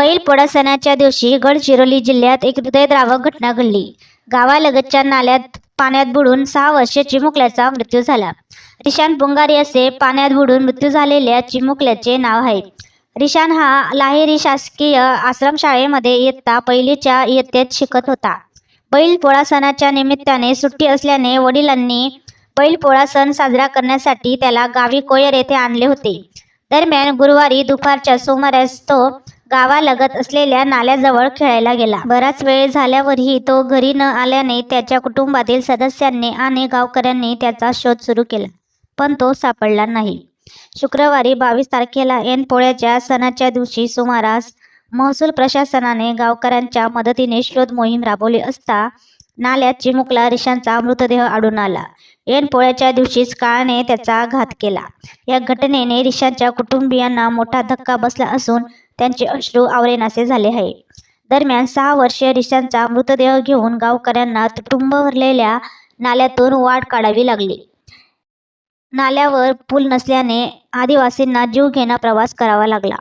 बैलपोळा सणाच्या दिवशी गडचिरोली जिल्ह्यात एक हृदयद्रावक घटना घडली. गावालगतच्या नाल्यात पाण्यात बुडून सहा वर्षे चिमुकल्याचा मृत्यू झाला. रिशान पुंगारी असे पाण्यात बुडून मृत्यू झालेल्या चिमुकल्याचे नाव आहे. रिशान हा लाहेरी शासकीय आश्रमशाळेमध्ये इयत्ता पहिलीच्या इयत्तेत शिकत होता. बैलपोळा सणाच्या निमित्ताने सुट्टी असल्याने वडिलांनी बैलपोळा सण साजरा करण्यासाठी त्याला गावी कोयर येथे आणले होते. दरम्यान गुरुवारी दुपारच्या सुमारास तो गावालगत असलेल्या नाल्याजवळ खेळायला गेला. बराच वेळ झाल्यावरही तो घरी न आल्याने त्याच्या कुटुंबातील सदस्यांनी आणि गावकऱ्यांनी त्याचा शोध सुरू केला पण तो सापडला नाही. शुक्रवारी बावीस तारखेला ऐन पोळ्याच्या सणाच्या दिवशी सुमारास महसूल प्रशासनाने गावकऱ्यांच्या मदतीने शोध मोहीम राबवली असता नाल्यात चिमुकला रिशांचा मृतदेह आढळून आला. ऐन पोळ्याच्या दिवशीच काळाने त्याचा घात केला. या घटनेने रिशांच्या कुटुंबियांना मोठा धक्का बसला असून त्यांचे अश्रू आवरेनासे झाले आहे. दरम्यान सहा वर्षीय रिशांचा मृतदेह घेऊन गावकऱ्यांना तुटुंब भरलेल्या नाल्यातून वाट काढावी लागली. नाल्यावर पूल नसल्याने आदिवासींना जीव घेणा प्रवास करावा लागला.